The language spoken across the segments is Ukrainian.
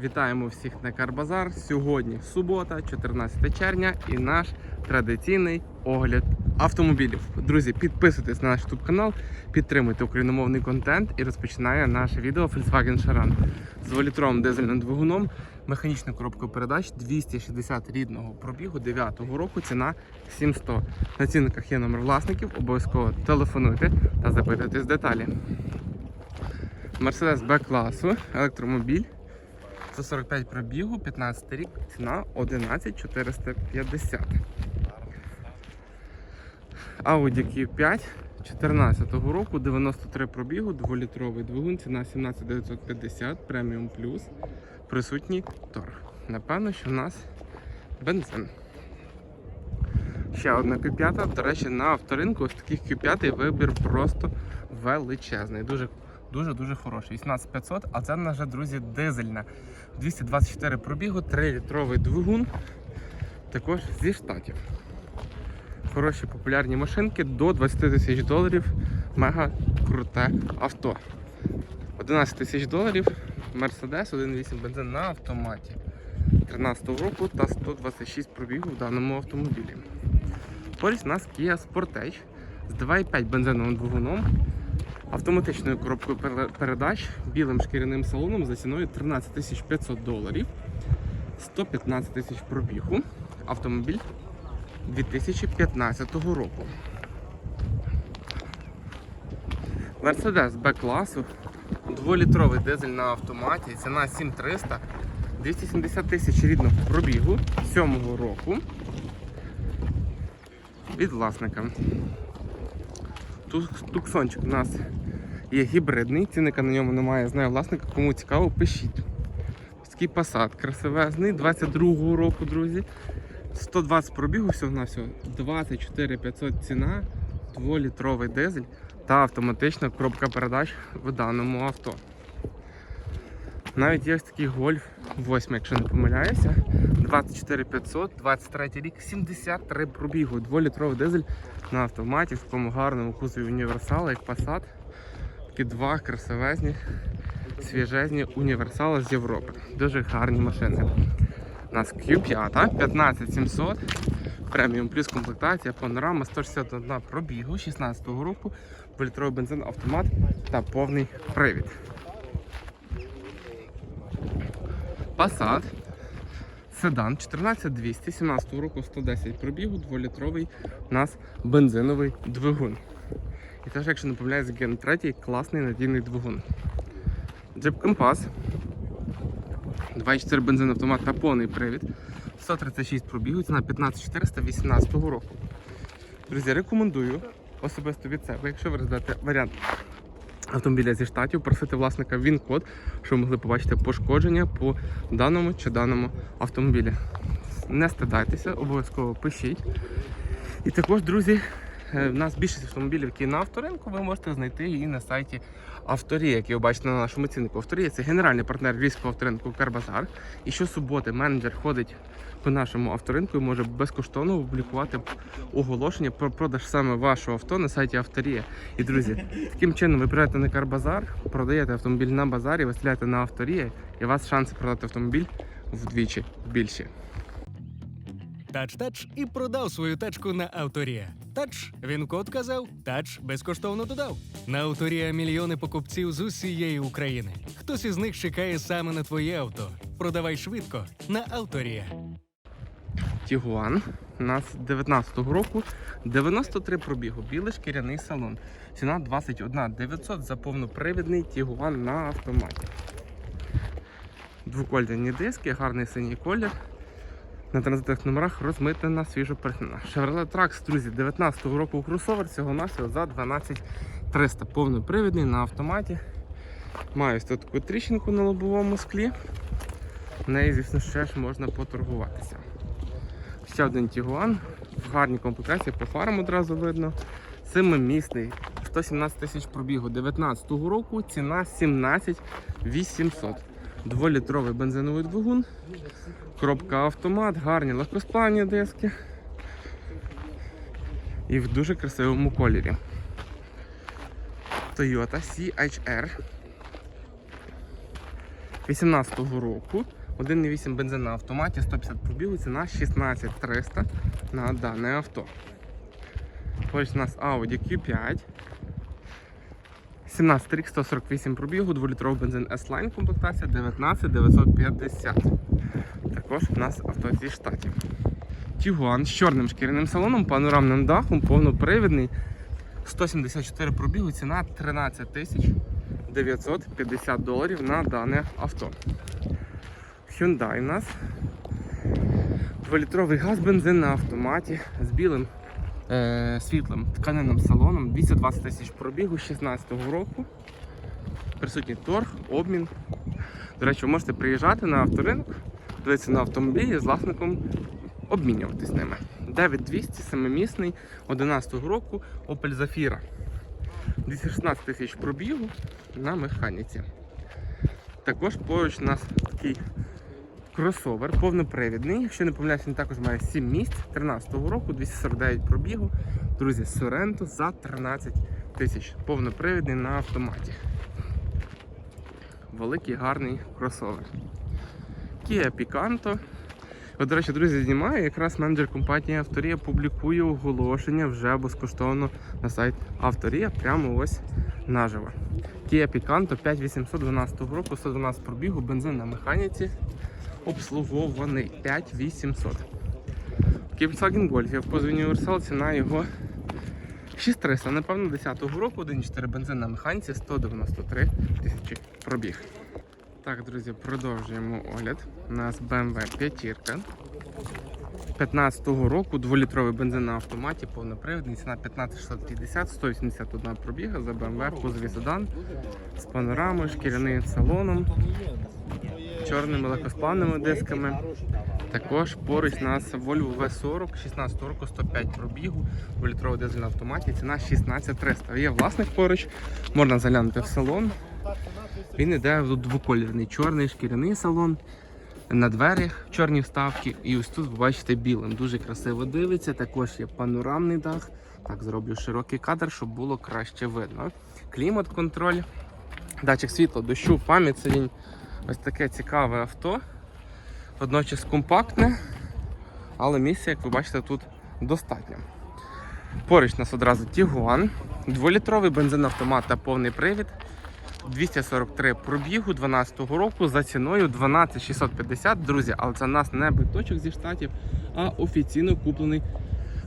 Вітаємо всіх на Карбазар. Сьогодні субота, 14 червня, і наш традиційний огляд автомобілів. Друзі, підписуйтесь на наш YouTube канал, підтримуйте україномовний контент і розпочинає наше відео Volkswagen Charan з дволітровим дизельним двигуном, механічною коробкою передач 260 рідного пробігу 9-го року. Ціна 700. На цінниках є номер власників. Обов'язково телефонуйте та запитуйтесь деталі. Mercedes B-класу, електромобіль. 145 пробігу, 15 рік, ціна 11450. Audi Q5 14 року, 93 пробігу, 2-літровий двигун, ціна 17950, преміум плюс, присутній торг. Напевно, що в нас бензин. Ще одна Q5, до речі, на авторинку ось таких Q5 вибір просто величезний. Дуже дуже-дуже хороший. 18500, а це вже, друзі, дизельна. 224 пробігу, 3-літровий двигун. Також зі штатів. Хороші популярні машинки до 20 тисяч доларів. Мега круте авто. 11 тисяч доларів. Mercedes 1.8 бензин на автоматі. 13 року та 126 пробігу в даному автомобілі. Поряд у нас Kia Sportage з 2,5 бензиновим двигуном автоматичною коробкою передач, білим шкіряним салоном за ціною 13 500 доларів, 115 тисяч пробігу. Автомобіль 2015 року. Mercedes B-класу, 2-літровий дизель на автоматі, ціна 7300, 270 тисяч рідного пробігу 7 року від власника. Туксончик у нас є гібридний, цінника на ньому немає, знаю власника, кому цікаво, пишіть. Ось такий посад красивезний, 22-го року, друзі. 120 пробігу всього на всього, 24 500 ціна, 2-літровий дизель та автоматична коробка передач в даному авто. Навіть є ось такий гольф 8, якщо не помиляюся. 24 500, 23 рік, 73 пробігу, 2-літровий дизель на автоматі в такому гарному кузові універсала, як Passat. Такі два красивезні, свіжезні універсали з Європи. Дуже гарні машини. У нас Q5, 15700, преміум плюс комплектація, панорама 161 пробігу 16 року, 2-літровий бензин, автомат та повний привід. Passat. Седан 14200, 17 року 110 пробігу, 2-літровий у нас бензиновий двигун. І теж, якщо не помиляюсь, Ген 3 класний надійний двигун. Jeep Compass. 2,4 бензин автомат та повний привід. 136 пробігу, ціна 15418 року. Друзі, рекомендую особисто від себе, якщо ви розглядаєте варіант автомобіля зі штатів, просити власника він-код, щоб ви могли побачити пошкодження по даному чи даному автомобілі. Не стидайтеся, обов'язково пишіть. І також, друзі, е, в нас більшість автомобілів, які на авторинку, ви можете знайти і на сайті Авторія, який ви бачите на нашому ціннику. Авторія це генеральний партнер львівського авторинку Карбазар. І щосуботи менеджер ходить по нашому авторинку і може безкоштовно опублікувати оголошення про продаж саме вашого авто на сайті Авторія. І друзі, таким чином ви приїдете на Карбазар, продаєте автомобіль на базарі, виставляєте на Авторія, і у вас шанси продати автомобіль вдвічі більші. Тач-тач і продав свою тачку на Авторія. Тач він код казав, тач безкоштовно додав. На Авторія мільйони покупців з усієї України. Хтось із них чекає саме на твоє авто. Продавай швидко на Авторія. Тігуан. Нас 19-го року 93 пробігу, білий шкіряний салон. Ціна 21 900 за повнопривідний Тігуан на автоматі. Двокольні диски, гарний синій колір. На 13 номерах розмитнена свіжо перехнена. Chevrolet Trax, друзі, 19-го року кросовер цього нашого за 12 300. Повнопривідний на автоматі. Маю ось таку тріщинку на лобовому склі. В неї, звісно, ще ж можна поторгуватися. Ще один Тігуан в гарній комплектації, по фарам одразу видно. Семимісний, 117 тисяч пробігу 19-го року, ціна 17 800. Дволітровий бензиновий двигун, коробка автомат, гарні легкосплавні диски. І в дуже красивому кольорі. Toyota CHR 18-го року. 1,8 бензин на автоматі, 150 пробігу, ціна 16300 на дане авто. Ось у нас Audi Q5. 17 рік, 148 пробігу, 2-літровий бензин S-Line комплектація 19950. Також у нас авто зі штатів. Тігуан з чорним шкіряним салоном, панорамним дахом, повнопривідний. 174 пробігу, ціна 13 тисяч 950 доларів на дане авто. Hyundai у нас. 2-літровий газ, бензин на автоматі з білим е, світлим тканинним салоном, 220 тисяч пробігу 16-го року. Присутній торг, обмін. До речі, ви можете приїжджати на авторинок, дивитися на автомобілі з власником, обмінюватись ними. 9200, семимісний, 11-го року Opel Zafira. 216 тисяч пробігу на механіці. Також поруч у нас такий кросовер повнопривідний. Якщо не помиляюсь, він також має 7 місць 13-го року, 249 пробігу. Друзі, Sorento за 13 тисяч. Повнопривідний на автоматі. Великий гарний кросовер. Kia Picanto. От, до речі, друзі, знімаю. Якраз менеджер компанії Авторія публікує оголошення вже безкоштовно на сайт Авторія, прямо ось наживо. Kia Picanto 5812 року, 112 пробігу, бензин на механіці, обслугований 5800. Volkswagen Golf, позові універсал, ціна його 6300, напевно, 10-го року, 1.4 бензин на механіці, 193 тисячі пробіг. Так, друзі, продовжуємо огляд. У нас BMW 5. 15-го року, 2-літровий бензин на автоматі, повнопривідний, ціна 15650, 181 пробіга за BMW, кузові седан з панорамою, шкіряним салоном, чорними легкосплавними дисками. Також поруч у нас Volvo V40, 16 року, 105 пробігу, 2-літровий дизель на автоматі, ціна 16300. Є власник поруч, можна заглянути в салон. Він іде в двоколірний чорний шкіряний салон. На дверях чорні вставки, і ось тут ви бачите білим. Дуже красиво дивиться. Також є панорамний дах. Так, зроблю широкий кадр, щоб було краще видно. Клімат-контроль, датчик світла, дощу, пам'ять сидінь. Ось таке цікаве авто. Водночас компактне, але місця, як ви бачите, тут достатньо. Поруч нас одразу Tiguan, 2-літровий бензин та повний привід. 243 пробігу 12 року за ціною 12650, друзі, але це у нас не биточок зі штатів, а офіційно куплений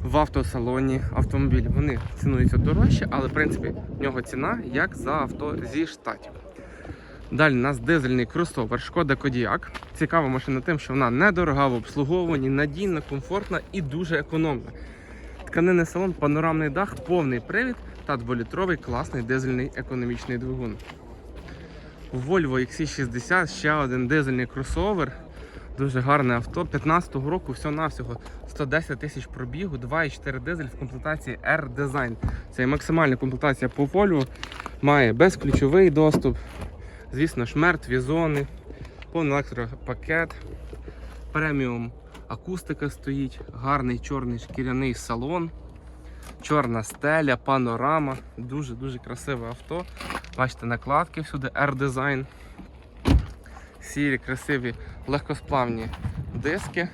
в автосалоні автомобіль. Вони цінуються дорожче, але в принципі в нього ціна як за авто зі штатів. Далі у нас дизельний кросовер Шкода Кодіак. Цікава машина тим, що вона недорога в обслуговуванні, надійна, комфортна і дуже економна. Тканинний салон, панорамний дах, повний привід та 2-літровий класний дизельний економічний двигун. Volvo XC60, ще один дизельний кросовер. Дуже гарне авто. 15-го року всього-навсього 110 тисяч пробігу, 2,4 дизель в комплектації R-Design. Це максимальна комплектація по Volvo. Має безключовий доступ. Звісно ж, мертві зони, повний електропакет, преміум акустика стоїть, гарний чорний шкіряний салон, чорна стеля, панорама. Дуже-дуже красиве авто. Бачите, накладки всюди, R-Design. Сірі, красиві, легкосплавні диски.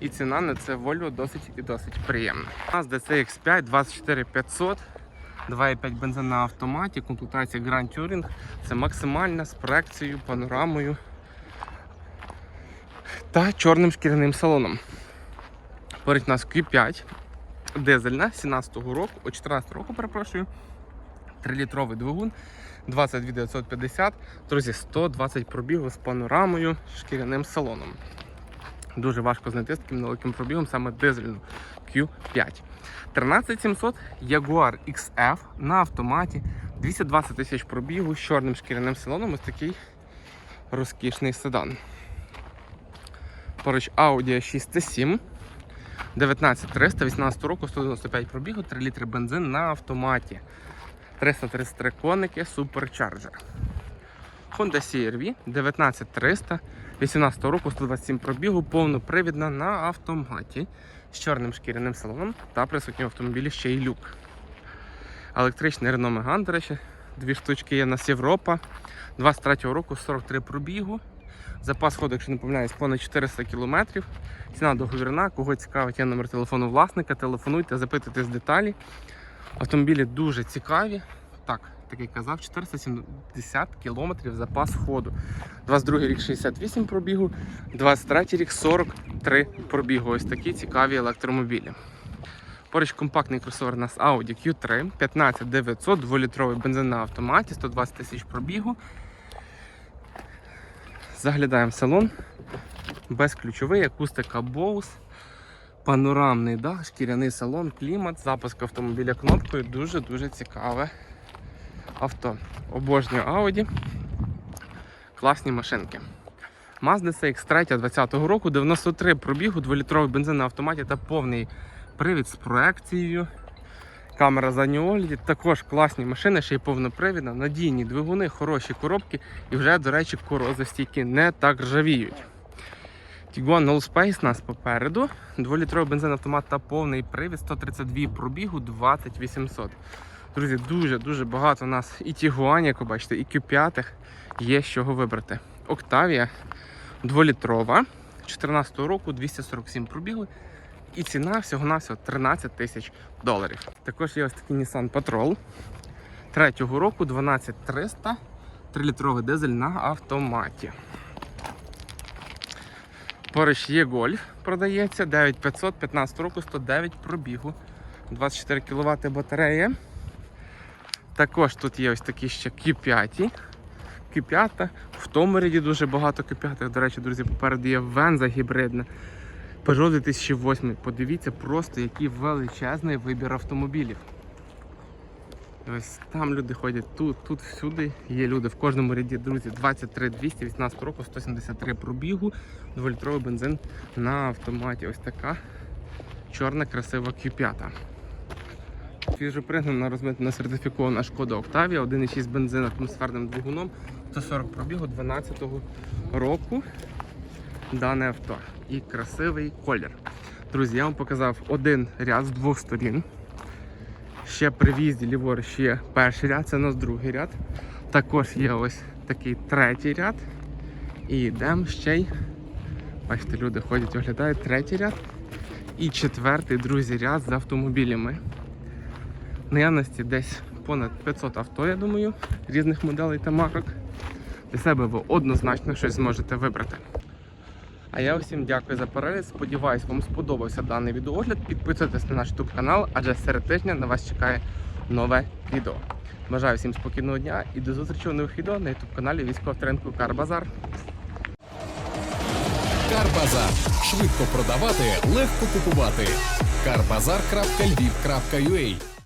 І ціна на це Volvo досить і досить приємна. У нас DCX5 24500. 2,5 бензин на автоматі, комплектація Grand Touring. Це максимальна з проекцією, панорамою та чорним шкіряним салоном. Поряд у нас Q5 дизельна 17-го року, о 14 року, перепрошую. 3-літровий двигун, 22 950, друзі, 120 пробігу з панорамою, шкіряним салоном. Дуже важко знайти з таким невеликим пробігом саме дизельну Q5. 13700 Jaguar XF на автоматі, 220 тисяч пробігу з чорним шкіряним салоном. Ось такий розкішний седан. Поруч Audi A6 T7. 19300, 18 року, 195 пробігу, 3 літри бензин на автоматі. 333 коники, суперчарджер. Honda CR-V 19300, 18 року, 127 пробігу, повнопривідна на автоматі з чорним шкіряним салоном та присутній в автомобілі ще й люк. Електричний Renault Megane, до речі, дві штучки є у нас Європа. 23 року 43 пробігу, Запас ходу, якщо не помиляюсь, понад 400 кілометрів. Ціна договірна. Кого цікавить, є номер телефону власника. Телефонуйте, запитуйте з деталі. Автомобілі дуже цікаві. Так, так як казав, 470 кілометрів запас ходу. 22 рік 68 пробігу, 23 рік 43 пробігу. Ось такі цікаві електромобілі. Поруч компактний кросовер у нас Audi Q3, 15900, 2-літровий бензин на автоматі, 120 тисяч пробігу. Заглядаємо в салон. Безключовий, акустика Bose, панорамний дах, шкіряний салон, клімат, запуск автомобіля кнопкою. Дуже-дуже цікаве авто. Обожнюю Audi. Класні машинки. Mazda CX-3 2020 року, 93 пробігу, 2-літровий бензин на автоматі та повний привід з проекцією. Камера заднього огляді. Також класні машини, ще й повнопривідна, надійні двигуни, хороші коробки і вже, до речі, корозостійкі не так ржавіють. Tiguan No Space нас попереду. 2-літровий бензин автомат та повний привід, 132 пробігу, 20800. Друзі, дуже-дуже багато у нас і Tiguan, як ви бачите, і Q5 є з чого вибрати. Octavia 2-літрова, 14 року, 247 пробігу. І ціна всього-навсього 13 тисяч доларів. Також є ось такий Nissan Patrol 3-го року, 12300, 3-літровий дизель на автоматі. Поруч є Golf, продається 9500, 15 року, 109 пробігу, 24 кВт батарея. Також тут є ось такі ще Q5. Q5. В тому ряді дуже багато Q5. До речі, друзі, попереду є Венза гібридна. Peugeot 2008. Подивіться просто, який величезний вибір автомобілів. Ось там люди ходять, тут, тут всюди є люди. В кожному ряді, друзі, 23 200, 18 року, 173 пробігу, 2-літровий бензин на автоматі. Ось така чорна красива Q5. Свіжопригнана розмитна сертифікована шкода Octavia, 1,6 бензин атмосферним двигуном, 140 пробігу 12 року. Дане авто. І красивий колір. Друзі, я вам показав один ряд з двох сторін. Ще при в'їзді ліворуч є перший ряд, це у нас другий ряд. Також є ось такий третій ряд. І йдемо ще й. Бачите, люди ходять, оглядають третій ряд. І четвертий, друзі, ряд з автомобілями. Наявності десь понад 500 авто, я думаю, різних моделей та марок. Для себе ви однозначно щось зможете вибрати. А я всім дякую за перегляд. Сподіваюсь, вам сподобався даний відеоогляд. Підписуйтесь на наш YouTube канал, адже серед тижня на вас чекає нове відео. Бажаю всім спокійного дня і до зустрічі у нових відео на YouTube каналі військового тренку Карбазар. Карбазар. Швидко продавати, легко купувати. Карбазар.львів.ua